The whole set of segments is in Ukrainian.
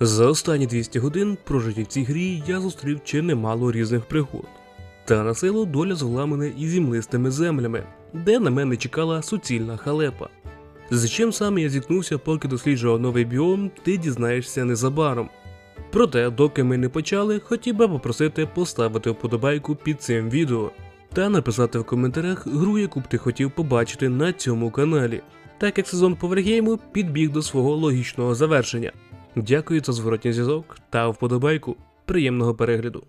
За останні 200 годин прожиті в цій грі я зустрів чи немало різних пригод. Та на силу доля звела мене і зімлистими землями, де на мене чекала суцільна халепа. З чим саме я зіткнувся, поки досліджував новий біом, ти дізнаєшся незабаром. Проте, доки ми не почали, хотів би попросити поставити вподобайку під цим відео та написати в коментарях гру, яку б ти хотів побачити на цьому каналі, так як сезон Повергейму підбіг до свого логічного завершення. Дякую за зворотній зв'язок та вподобайку. Приємного перегляду.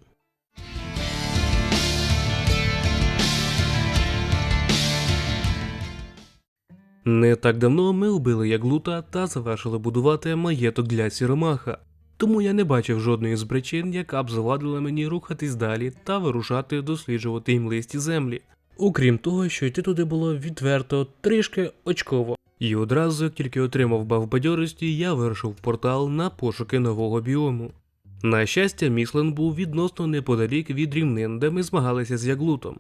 Не так давно ми вбили Яглута та завершили будувати маєток для Сіромаха. Тому я не бачив жодної з причин, яка б завадила мені рухатись далі та вирушати досліджувати імлисті землі. Окрім того, що йти туди було відверто трішки очково. І одразу, як тільки отримав баф бадьорості, я вирушив портал на пошуки нового біому. На щастя, Міслен був відносно неподалік від рівнин, де ми змагалися з Яглутом.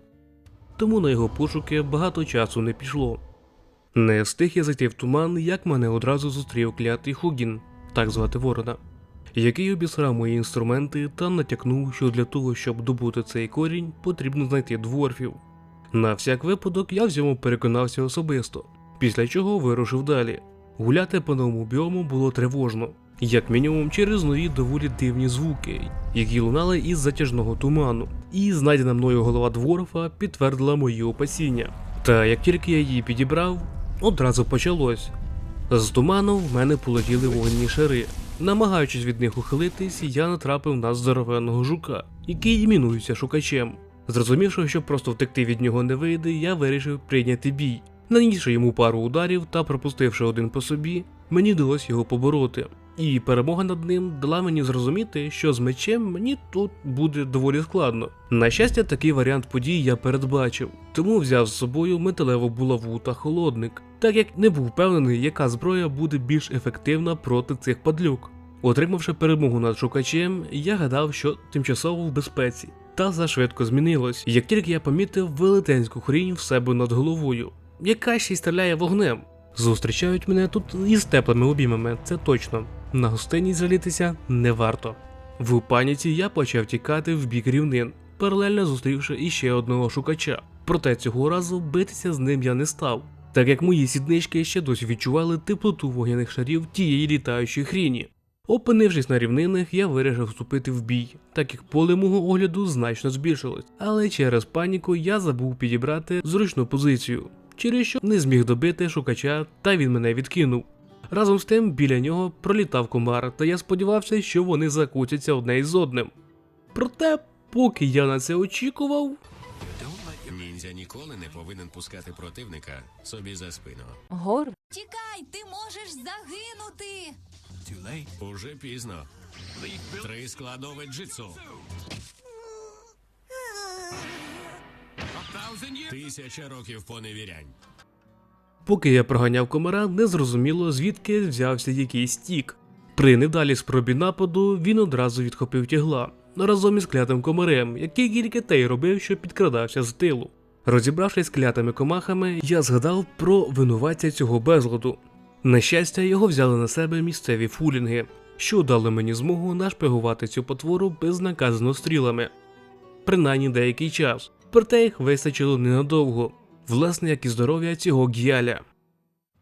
Тому на його пошуки багато часу не пішло. Не встиг я зайти в туман, як мене одразу зустрів клятий Хугін, так звати ворона, який обісрав мої інструменти та натякнув, що для того, щоб добути цей корінь, потрібно знайти дворфів. На всяк випадок я в цьому переконався особисто, після чого вирушив далі. Гуляти по новому біому було тривожно, як мінімум через нові доволі дивні звуки, які лунали із затяжного туману, і знайдена мною голова дворфа підтвердила мої опасіння. Та як тільки я її підібрав, одразу почалось. З туману в мене полетіли вогняні шари. Намагаючись від них ухилитись, я натрапив на здоровенного жука, який іменується шукачем. Зрозумівши, що просто втекти від нього не вийде, я вирішив прийняти бій. Нанісши йому пару ударів та пропустивши один по собі, мені вдалося його побороти. І перемога над ним дала мені зрозуміти, що з мечем мені тут буде доволі складно. На щастя, такий варіант подій я передбачив, тому взяв з собою металеву булаву та холодник, так як не був впевнений, яка зброя буде більш ефективна проти цих падлюк. Отримавши перемогу над шукачем, я гадав, що тимчасово в безпеці. Та зашвидко змінилось, як тільки я помітив велетенську хрінь в себе над головою, яка ще й стріляє вогнем. Зустрічають мене тут із теплими обіймами, це точно. На гостинність жалітися не варто. В паніці я почав тікати в бік рівнин, паралельно зустрівши іще одного шукача. Проте цього разу битися з ним я не став, так як мої сіднички ще досі відчували теплоту вогняних шарів тієї літаючої хріні. Опинившись на рівнинах, я вирішив вступити в бій, так як поле мого огляду значно збільшилось. Але через паніку я забув підібрати зручну позицію, через що не зміг добити шукача, та він мене відкинув. Разом з тим біля нього пролітав комар, та я сподівався, що вони закутяться одне із одним. Проте, поки я на це очікував, Ніндзя ніколи не повинен пускати противника собі за спину. Гор, Тікай, ти можеш загинути. Уже пізно. Три складове джитсу. Тисяча років поневірянь. Поки я проганяв комара, незрозуміло звідки взявся якийсь тік. При невдалій спробі нападу він одразу відхопив тягла разом із клятим комарем, який тільки те й робив, що підкрадався з тилу. Розібравшись з клятими комахами, я згадав про винуватця цього безладу. На щастя, його взяли на себе місцеві фулінги, що дали мені змогу нашпигувати цю потвору безнаказано стрілами. Принаймні деякий час, проте їх вистачило ненадовго, власне, як і здоров'я цього гіаля.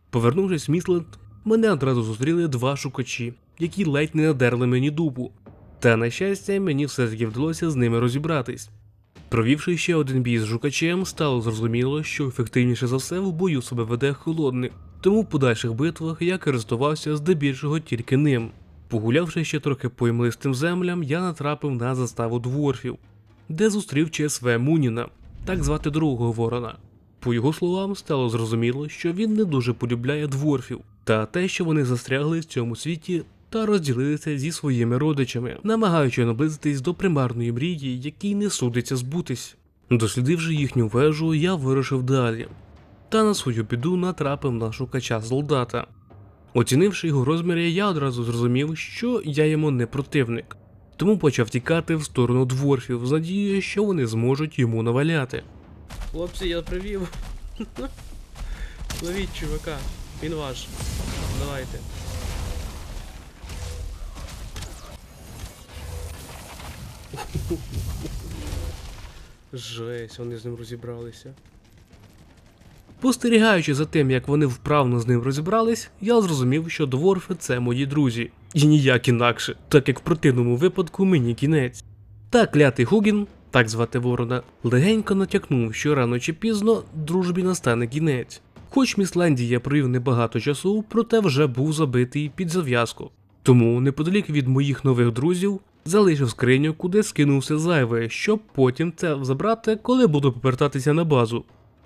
Повернувшись в Місленд, мене одразу зустріли два шукачі, які ледь не надерли мені дубу. Та на щастя, мені все таки вдалося з ними розібратись. Провівши ще один бій з жукачем, стало зрозуміло, що ефективніше за все в бою себе веде холодник, тому в подальших битвах я користувався здебільшого тільки ним. Погулявши ще трохи по імлистим землям, я натрапив на заставу дворфів, де зустрів ЧСВ Муніна, так звати другого ворона. По його словам, стало зрозуміло, що він не дуже полюбляє дворфів, та те, що вони застрягли в цьому світі та розділилися зі своїми родичами, намагаючи наблизитись до примарної мрії, якій не судиться збутись. Дослідивши їхню вежу, я вирушив далі. Та на свою біду натрапив на шукача солдата. Оцінивши його розміри, я одразу зрозумів, що я йому не противник, тому почав тікати в сторону дворфів з надією, що вони зможуть йому наваляти. Хлопці, я привів. Ловіть чувака, він ваш. Давайте. Жесть, вони з ним розібралися. Спостерігаючи за тим, як вони вправно з ним розібрались, я зрозумів, що дворфи це мої друзі. І ніяк інакше, так як в противному випадку мені кінець. Та клятий Хугін, так звати ворона, легенько натякнув, що рано чи пізно дружбі настане кінець. Хоч Міслендії я провів небагато часу, проте вже був забитий під зав'язку. Тому, неподалік від моїх нових друзів, залишив скриню, куди скинув все зайве, щоб потім це забрати, коли буду повертатися на базу.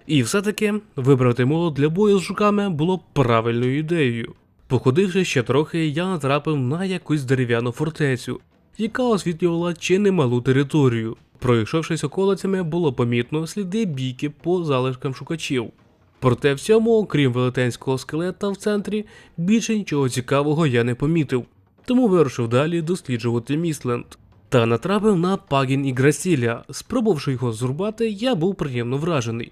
І все-таки вибрати молот для бою з жуками було правильною ідеєю. Походивши ще трохи, я натрапив на якусь дерев'яну фортецю, яка освітлювала чи немалу територію. Пройшовшись околицями, було помітно сліди бійки по залишкам шукачів. Проте в цьому, окрім велетенського скелета в центрі, більше нічого цікавого я не помітив, тому вирушив далі досліджувати Місленд. Та натрапив на Пагін і Грасіля. Спробувавши його зрубати, я був приємно вражений.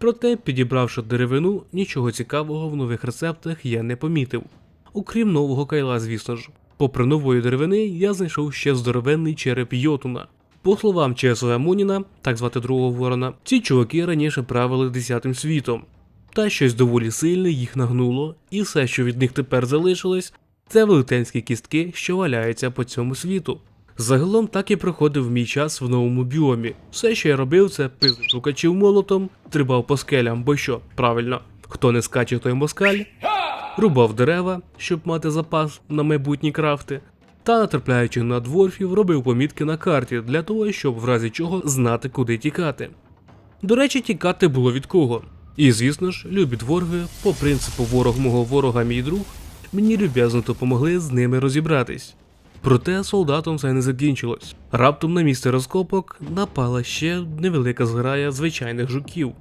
Проте, підібравши деревину, нічого цікавого в нових рецептах я не помітив. Окрім нового кайла, звісно ж. Попри нової деревини, я знайшов ще здоровенний череп Йотуна. По словам ЧСВ Муніна, так звати другого ворона, ці чуваки раніше правили десятим світом. Та щось доволі сильне їх нагнуло, і все, що від них тепер залишилось, це велетенські кістки, що валяються по цьому світу. Загалом так і проходив мій час в новому біомі. Все, що я робив, це пив шукачів молотом, стрибав по скелям, бо що, правильно, хто не скаче, той москаль, рубав дерева, щоб мати запас на майбутні крафти, та, натрапляючи на дворфів, робив помітки на карті для того, щоб в разі чого знати, куди тікати. До речі, тікати було від кого. І звісно ж, любі дворги, по принципу ворог мого ворога мій друг, мені люб'язно допомогли з ними розібратись. Проте солдатом це не закінчилось. Раптом на місце розкопок напала ще невелика зграя звичайних жуків.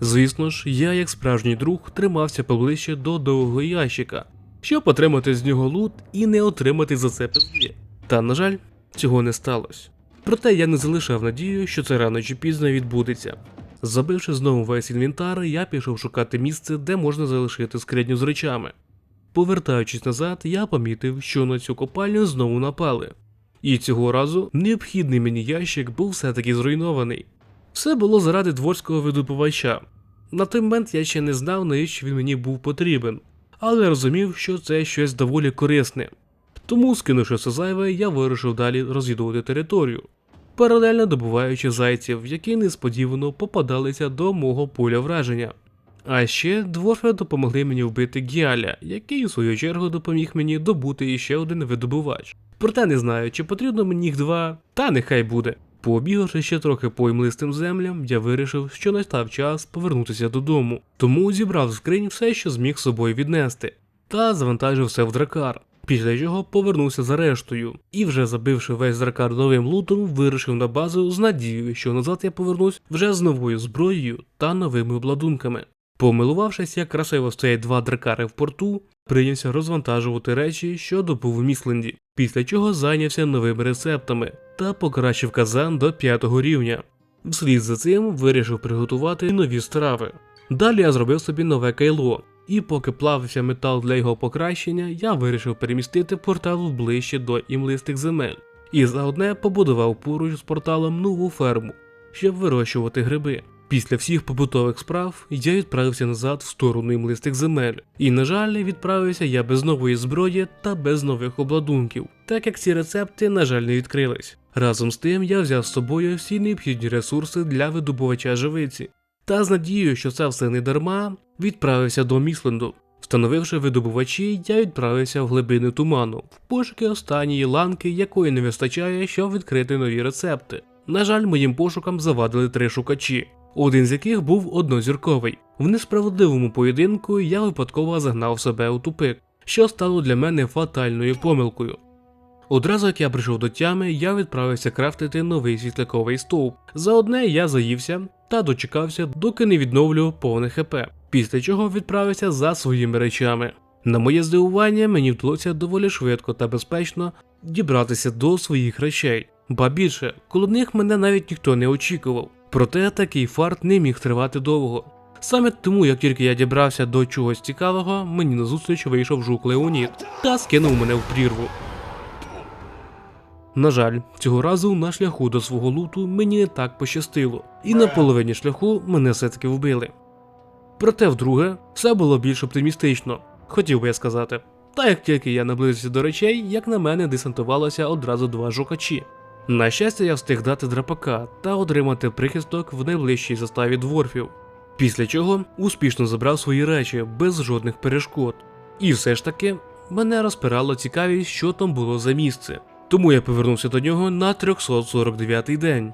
Звісно ж, я, як справжній друг, тримався поближче до довгого ящика, щоб отримати з нього лут і не отримати за це пизди. Та, на жаль, цього не сталося. Проте я не залишав надію, що це рано чи пізно відбудеться. Забивши знову весь інвентар, я пішов шукати місце, де можна залишити скриню з речами. Повертаючись назад, я помітив, що на цю копальню знову напали. І цього разу необхідний мені ящик був все-таки зруйнований. Все було заради дворського видобувача. На той момент я ще не знав, навіщо він мені був потрібен, але розумів, що це щось доволі корисне. Тому, скинувши все зайве, я вирушив далі розвідувати територію, паралельно добуваючи зайців, які несподівано попадалися до мого поля враження. А ще дворфи допомогли мені вбити Гіаля, який у свою чергу допоміг мені добути іще один видобувач. Проте не знаю, чи потрібно мені їх два, та нехай буде. Пообігавши ще трохи по імлистим землям, я вирішив, що настав час повернутися додому, тому зібрав з скринь все, що зміг з собою віднести, та завантажив все в дракар. Після чого повернувся за рештою, і вже забивши весь дракар новим лутом, вирушив на базу з надією, що назад я повернусь вже з новою зброєю та новими обладунками. Помилувавшись, як красиво стоять два дракари в порту, прийнявся розвантажувати речі, що добув у Місленді, після чого зайнявся новими рецептами та покращив казан до п'ятого рівня. Вслід за цим вирішив приготувати нові страви. Далі я зробив собі нове кайло, і поки плавився метал для його покращення, я вирішив перемістити портал ближче до імлистих земель. І заодне побудував поруч з порталом нову ферму, щоб вирощувати гриби. Після всіх побутових справ я відправився назад в сторону імлистих земель, і, на жаль, відправився я без нової зброї та без нових обладунків, так як ці рецепти, на жаль, не відкрились. Разом з тим я взяв з собою всі необхідні ресурси для видобувача живиці, та з надією, що це все не дарма, відправився до Місленду. Встановивши видобувачі, я відправився в глибини туману, в пошуки останньої ланки, якої не вистачає, щоб відкрити нові рецепти. На жаль, моїм пошукам завадили три шукачі, один з яких був однозірковий. В несправедливому поєдинку я випадково загнав себе у тупик, що стало для мене фатальною помилкою. Одразу як я прийшов до тями, я відправився крафтити новий світляковий стовп. За одне я заївся та дочекався, доки не відновлю повне ХП, після чого відправився за своїми речами. На моє здивування, мені вдалося доволі швидко та безпечно дібратися до своїх речей, ба більше, коло них мене навіть ніхто не очікував. Проте такий фарт не міг тривати довго. Саме тому, як тільки я дібрався до чогось цікавого, мені назустріч вийшов жук Леонід та скинув мене в прірву. На жаль, цього разу на шляху до свого луту мені не так пощастило, і на половині шляху мене все-таки вбили. Проте вдруге, все було більш оптимістично, хотів би я сказати. Та як тільки я наблизився до речей, як на мене десантувалося одразу два жукачі. На щастя, я встиг дати драпака та отримати прихисток в найближчій заставі дворфів. Після чого успішно забрав свої речі без жодних перешкод. І все ж таки мене розпирала цікавість, що там було за місце. Тому я повернувся до нього на 349-й день.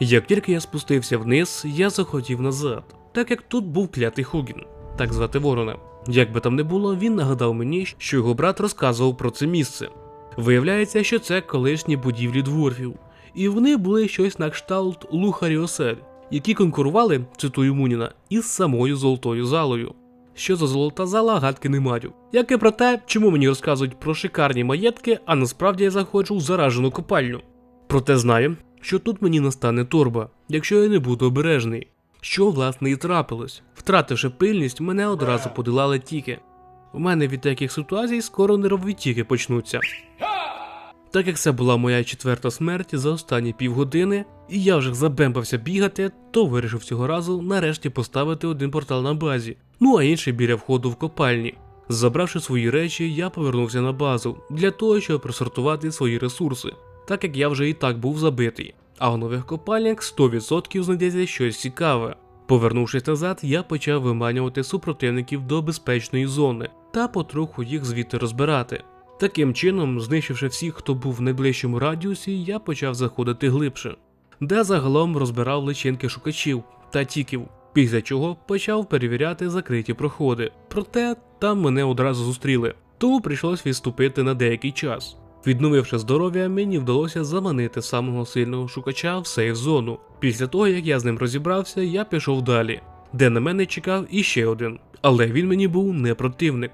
Як тільки я спустився вниз, я захотів назад, так як тут був клятий Хугін, так звати Ворона. Як би там не було, він нагадав мені, що його брат розказував про це місце. Виявляється, що це колишні будівлі дворфів, і вони були щось на кшталт лухарі осель, які конкурували, цитую Муніна, із самою золотою залою. Що за золота зала, гадки не маю. Як і про те, чому мені розказують про шикарні маєтки, а насправді я заходжу в заражену копальню. Проте знаю, що тут мені настане торба, якщо я не буду обережний. Що власне і трапилось. Втративши пильність, мене одразу подолали тіки. У мене від таких ситуацій скоро нервові почнуться. Так як це була моя четверта смерть за останні півгодини, і я вже забембався бігати, то вирішив цього разу нарешті поставити один портал на базі, ну а інший біля входу в копальні. Забравши свої речі, я повернувся на базу для того, щоб просортувати свої ресурси, так як я вже і так був забитий. А в нових копальнях 100% знайдеться щось цікаве. Повернувшись назад, я почав виманювати супротивників до безпечної зони та потроху їх звідти розбирати. Таким чином, знищивши всіх, хто був в найближчому радіусі, я почав заходити глибше, де загалом розбирав личинки шукачів та тіків, після чого почав перевіряти закриті проходи. Проте там мене одразу зустріли, тому прийшлось відступити на деякий час. Відновивши здоров'я, мені вдалося заманити самого сильного шукача в сейф зону. Після того, як я з ним розібрався, я пішов далі, де на мене чекав іще один, але він мені був не противник.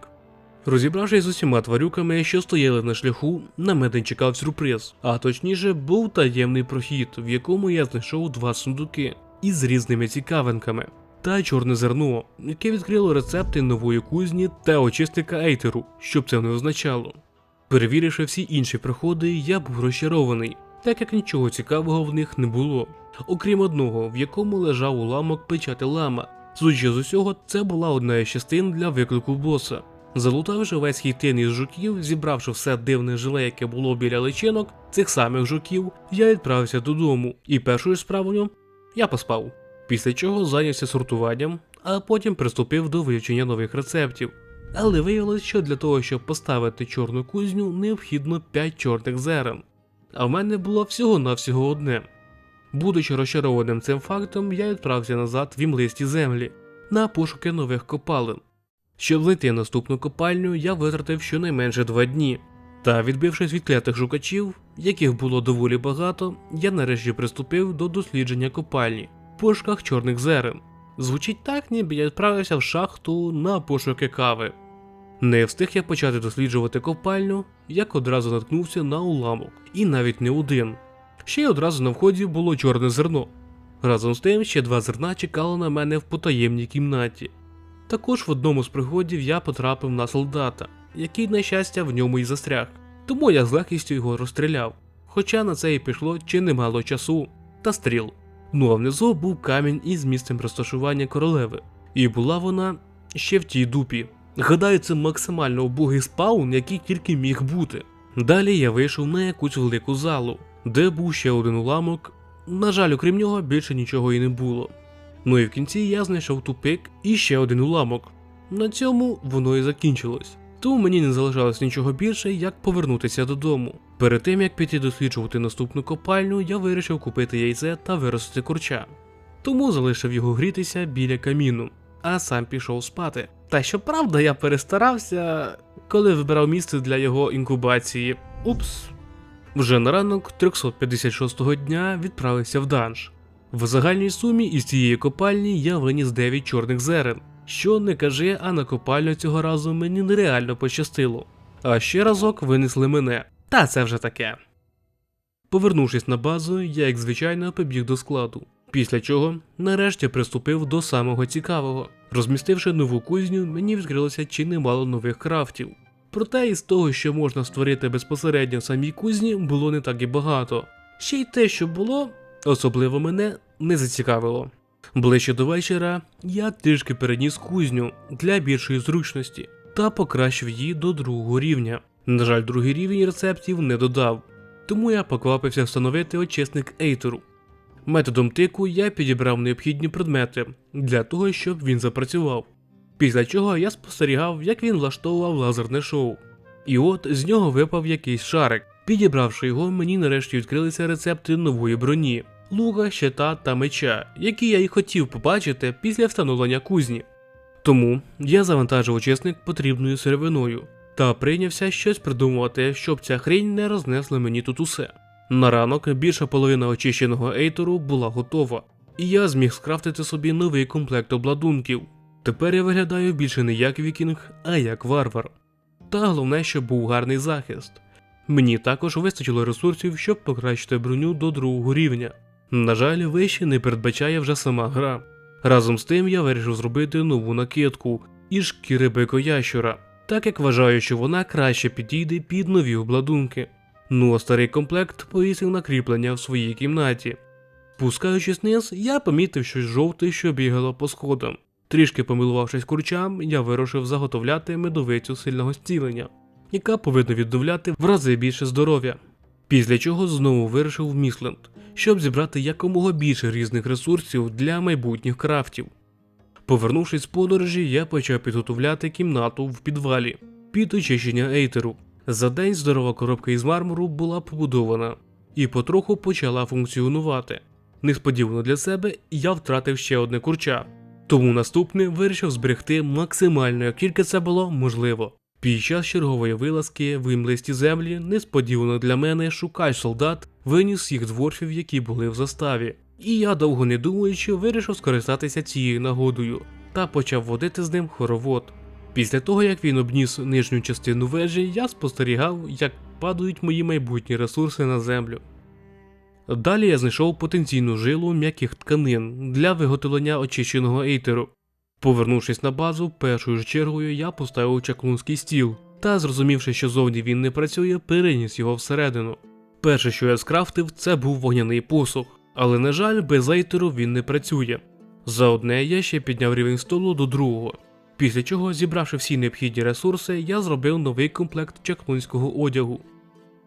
Розібравшись з усіма тварюками, що стояли на шляху, на мене чекав сюрприз, а точніше був таємний прохід, в якому я знайшов два сундуки із різними цікавинками. Та чорне зерно, яке відкрило рецепти нової кузні та очисника ейтеру, щоб це не означало. Перевіривши всі інші проходи, я був розчарований, так як нічого цікавого в них не було, окрім одного, в якому лежав уламок печати лама. Судячи з усього, це була одна із частин для виклику боса. Залутавши весь хітин із жуків, зібравши все дивне жиле, яке було біля личинок, цих самих жуків, я відправився додому, і першою справою я поспав. Після чого зайнявся сортуванням, а потім приступив до вивчення нових рецептів. Але виявилось, що для того, щоб поставити чорну кузню, необхідно 5 чорних зерен. А в мене було всього-навсього одне. Будучи розчарованим цим фактом, я відправився назад в імлисті землі на пошуки нових копалин. Щоб знайти наступну копальню, я витратив щонайменше два дні. Та відбившись від клятих шукачів, яких було доволі багато, я нарешті приступив до дослідження копальні в пошуках чорних зерен. Звучить так, ніби я відправився в шахту на пошуки кави. Не встиг я почати досліджувати копальню, як одразу наткнувся на уламок, і навіть не один. Ще й одразу на вході було чорне зерно. Разом з тим ще два зерна чекали на мене в потаємній кімнаті. Також в одному з пригодів я потрапив на солдата, який, на щастя, в ньому і застряг, тому я з легкістю його розстріляв. Хоча на це і пішло чи немало часу та стріл. Ну а внизу був камінь із місцем розташування королеви, і була вона ще в тій дупі. Гадаю, це максимально убогий спаун, який тільки міг бути. Далі я вийшов на якусь велику залу, де був ще один уламок. На жаль, окрім нього, більше нічого і не було. Ну і в кінці я знайшов тупик і ще один уламок. На цьому воно і закінчилось. Тому мені не залишалось нічого більше, як повернутися додому. Перед тим як піти досліджувати наступну копальню, я вирішив купити яйце та виростити курча. Тому залишив його грітися біля каміну, а сам пішов спати. Та щоправда, я перестарався, коли вибирав місце для його інкубації. Упс. Вже на ранок 356-го дня відправився в данж. В загальній сумі із цієї копальні я виніс 9 чорних зерен. Що не кажи, а на копальню цього разу мені нереально пощастило. А ще разок винесли мене. Та це вже таке. Повернувшись на базу, я, як звичайно, побіг до складу. Після чого нарешті приступив до самого цікавого. Розмістивши нову кузню, мені відкрилося чи немало нових крафтів. Проте із того, що можна створити безпосередньо в самій кузні, було не так і багато. Ще й те, що було, особливо мене, не зацікавило. Ближче до вечора я трішки переніс кузню для більшої зручності та покращив її до другого рівня. На жаль, другий рівень рецептів не додав, тому я поквапився встановити очисник Ейтеру. Методом тику я підібрав необхідні предмети для того, щоб він запрацював. Після чого я спостерігав, як він влаштовував лазерне шоу. І от з нього випав якийсь шарик. Підібравши його, мені нарешті відкрилися рецепти нової броні, лука, щита та меча, які я й хотів побачити після встановлення кузні. Тому я завантажив очисник потрібною сировиною та прийнявся щось придумувати, щоб ця хрінь не рознесла мені тут усе. На ранок більша половина очищеного ейтеру була готова, і я зміг скрафтити собі новий комплект обладунків. Тепер я виглядаю більше не як вікінг, а як варвар. Та головне, щоб був гарний захист. Мені також вистачило ресурсів, щоб покращити броню до другого рівня. На жаль, вище не передбачає вже сама гра. Разом з тим я вирішив зробити нову накидку із шкіри бикоящура, так як вважаю, що вона краще підійде під нові обладунки. Ну а старий комплект повісив на кріплення в своїй кімнаті. Спускаючись вниз, я помітив щось жовте, що бігало по сходам. Трішки помилувавшись курчам, я вирушив заготовляти медовицю сильного зцілення, яка повинна відновляти в рази більше здоров'я. Після чого знову вирушив в Місленд, щоб зібрати якомога більше різних ресурсів для майбутніх крафтів. Повернувшись з подорожі, я почав підготовляти кімнату в підвалі під очищення ейтеру. За день здорова коробка із мармуру була побудована і потроху почала функціонувати. Несподівано для себе я втратив ще одне курча, тому наступне вирішив зберегти максимально, як тільки це було можливо. Під час чергової вилазки в імлисті землі несподівано для мене шукач солдат виніс всіх дворфів, які були в заставі. І я, довго не думаючи, вирішив скористатися цією нагодою та почав водити з ним хоровод. Після того, як він обніс нижню частину вежі, я спостерігав, як падають мої майбутні ресурси на землю. Далі я знайшов потенційну жилу м'яких тканин для виготовлення очищеного ейтеру. Повернувшись на базу, першою ж чергою я поставив чаклунський стіл та, зрозумівши, що зовні він не працює, переніс його всередину. Перше, що я скрафтив, це був вогняний посух, але, на жаль, без ейтеру він не працює. За одне я ще підняв рівень столу до другого. Після чого, зібравши всі необхідні ресурси, я зробив новий комплект чаклунського одягу.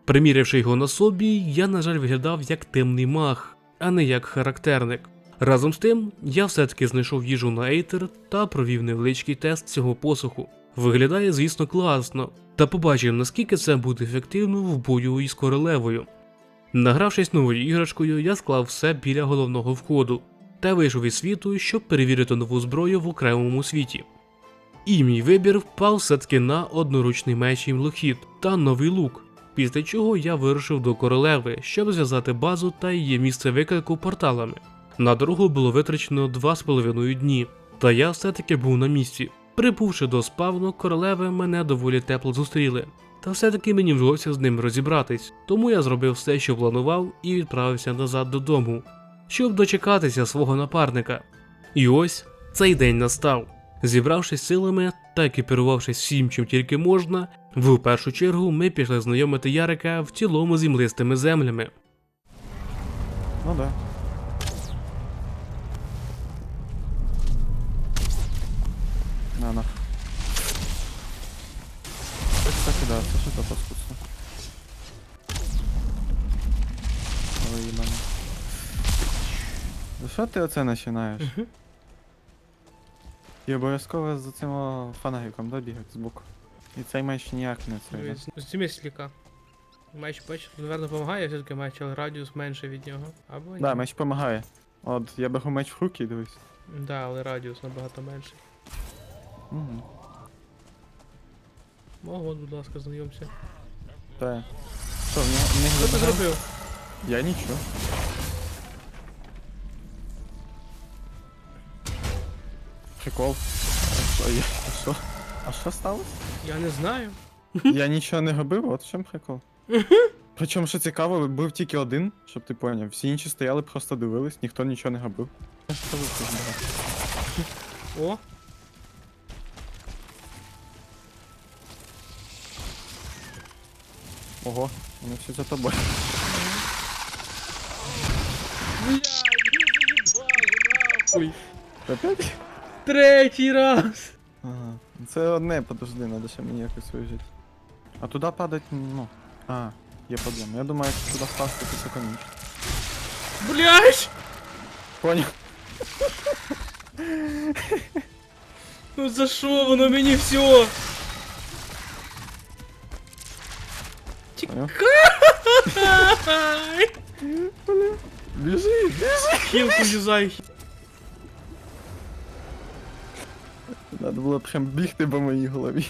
Примірявши його на собі, я, на жаль, виглядав як темний маг, а не як характерник. Разом з тим, я все-таки знайшов їжу на Ейтер та провів невеличкий тест цього посуху. Виглядає, звісно, класно, та побачив, наскільки це буде ефективно в бою із королевою. Награвшись новою іграшкою, я склав все біля головного входу та вийшов із світу, щоб перевірити нову зброю в окремому світі. І мій вибір впав все-таки на одноручний меч Імлохід та новий лук. Після чого я вирушив до королеви, щоб зв'язати базу та її місце виклику порталами. На дорогу було витрачено два з половиною дні, та я все-таки був на місці. Прибувши до спавну, королеви мене доволі тепло зустріли. Та все-таки мені вдалося з ним розібратись, тому я зробив все, що планував, і відправився назад додому, щоб дочекатися свого напарника. І ось цей день настав. Зібравшись силами та екіпірувавшись всім, чим тільки можна, в першу чергу ми пішли знайомити Ярика в цілому з імлистими землями. Ну да. Це паскудство. Ой, їбане. За що ти оце починаєш? І обов'язково за цим о, фонариком, да, бігати збоку. І цей меч ніяк не це. да? Зніми сліка. Меч, бач, напевно, допомагає, все-таки меч, але радіус менше від нього. Або Да, меч допомагає. От, я беру меч в руки і дивись. Да, але радіус набагато менший. Угу. Ого, будь ласка, знайомся. Так. Що, в нього в них Що ти забагато? зробив? Я нічого. Прикол. А що, я, а що? А що сталося? Я не знаю. Я нічого не робив, от в чому прикол. Причому, що цікаво, був тільки один, щоб ти поняв. Всі інші стояли, просто дивились, ніхто нічого не робив. О, Ого, вони всі за тобою. Ой. Опять? Третій раз! Ага. Це одне, подожди, надо ще мені якось вижити. А туди падать, ну. А, є проблема. Я думаю, якщо туди впасти, то це кончить. Блядь! Поняв. Ну за що воно мені все? Поняв? Ай! Біжи, біжи! Юзай. Надо було прям бігти по моїй голові.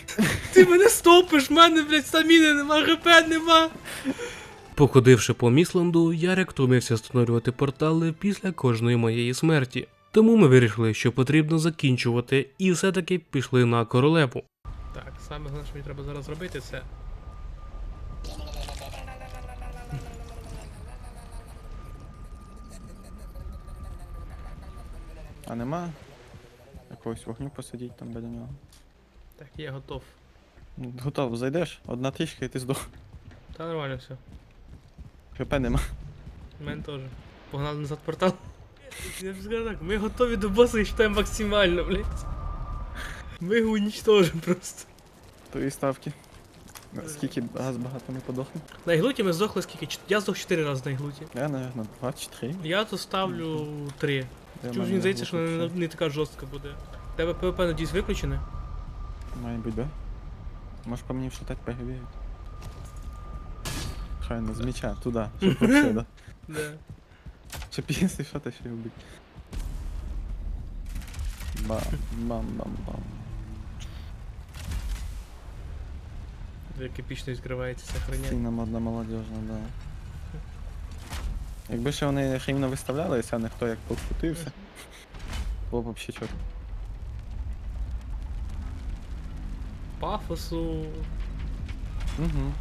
Ти мене стопиш, в мене, блядь, стаміни нема, ГП нема. Походивши по Місленду, Ярик втомився встановлювати портали після кожної моєї смерті. Тому ми вирішили, що потрібно закінчувати, і все-таки пішли на королеву. Так, саме головне, що мені треба зараз зробити, це. А нема якогось вогню посидіть там біля нього. Так, я готов. Ну, Готов, зайдеш, одна трішка і ти здох. Та нормально все. ХП нема. У мене теж. Погнали назад в портал. Я б сказав так, ми готові до боса і читаємо максимально, блядь. Ми його уничтожимо просто. Твої ставки. Скільки газ багато не подохне? На іглуті ми здохли скільки? Чот- Я здох 4 рази на іглуті. Я, наверное, 23. Я тут ставлю 3. Я Чому маю мені здається, що глибоко не, все. не така жорстка буде. Тебе ПВП надіюсь виключене? Має бути, да? Можеш по мені вшатать перевірити. Правильно, з меча, туди, щоб вообще, да. Да. Щоб якщо що, то ще й вбити. Бам, бам, бам, бам. Як епічно відкривається ця хреня. Сильно модна молодежна, да. Якби ще вони хімно виставлялися, а не хто як покрутився. Було б взагалі чорт. Пафосу. Угу.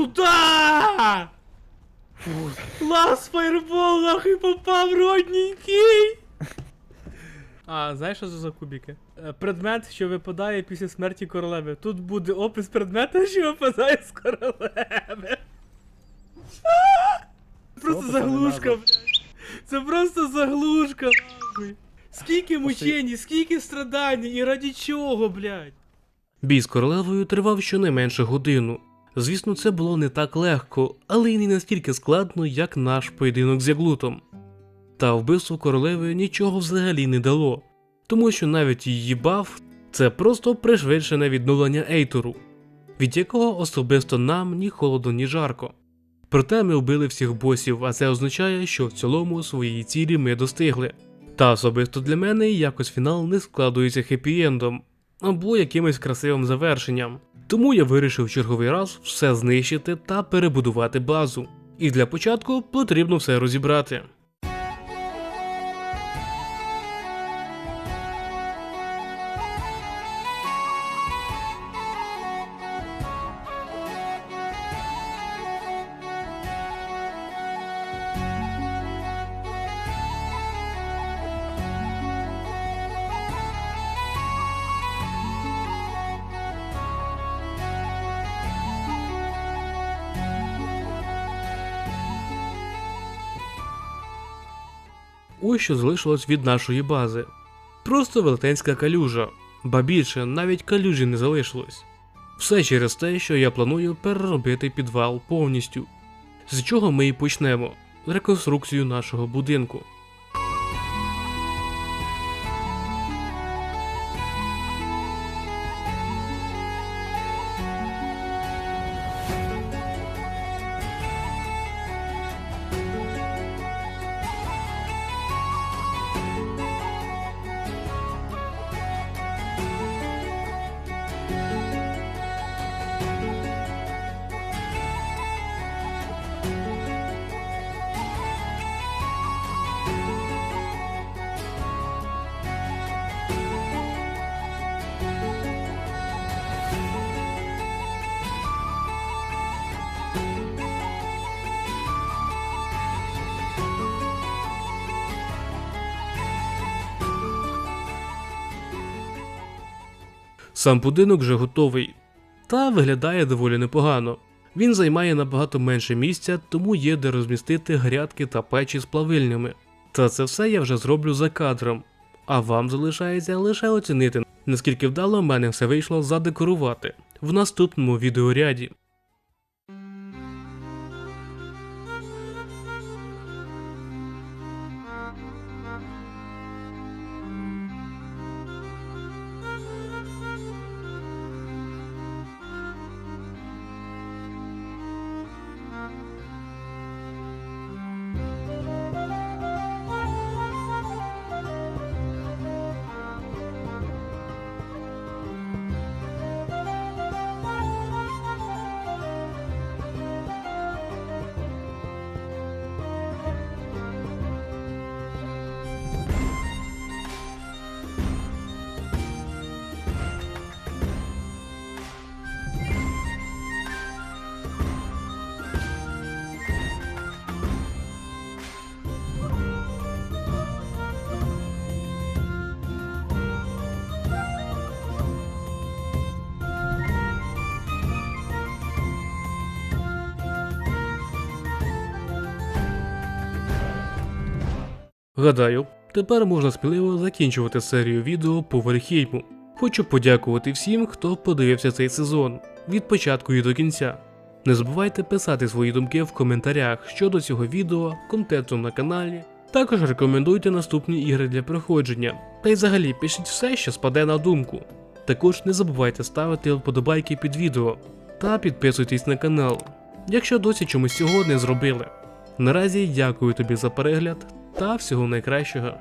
Туда! Лас фаербол нахуй попав, родненький! А, знаєш, що це за кубики? Е, Предмет, що випадає після смерті королеви. Тут буде опис предмета, що випадає з королеви. Просто заглушка, блядь. Це просто заглушка, нахуй. Скільки мучень, скільки страдань, і раді чого, блядь? Бій з королевою тривав щонайменше годину. Звісно, це було не так легко, але й не настільки складно, як наш поєдинок з Яглутом. Та вбивство королеви нічого взагалі не дало, тому що навіть її баф Це просто пришвидшене відновлення Ейтору, від якого особисто нам ні холодно, ні жарко. Проте ми вбили всіх босів, а це означає, що в цілому своєї цілі ми достигли. Та особисто для мене якось фінал не складується хеппі-ендом або якимось красивим завершенням. Тому я вирішив черговий раз все знищити та перебудувати базу. І для початку потрібно все розібрати. Ось що залишилось від нашої бази. Просто велетенська калюжа, ба більше навіть калюжі не залишилось. Все через те, що я планую переробити підвал повністю. З чого ми і почнемо реконструкцію нашого будинку. Сам будинок вже готовий, та виглядає доволі непогано. Він займає набагато менше місця, тому є де розмістити грядки та печі з плавильнями. Та це все я вже зроблю за кадром. А вам залишається лише оцінити, наскільки вдало в мене все вийшло задекорувати в наступному відеоряді. Гадаю, тепер можна сміливо закінчувати серію відео по Вальхейму. Хочу подякувати всім, хто подивився цей сезон від початку і до кінця. Не забувайте писати свої думки в коментарях щодо цього відео, контенту на каналі. Також рекомендуйте наступні ігри для проходження. Та й взагалі пишіть все, що спаде на думку. Також не забувайте ставити вподобайки під відео та підписуйтесь на канал, якщо досі чомусь цього не зробили. Наразі дякую тобі за перегляд та всього найкращого.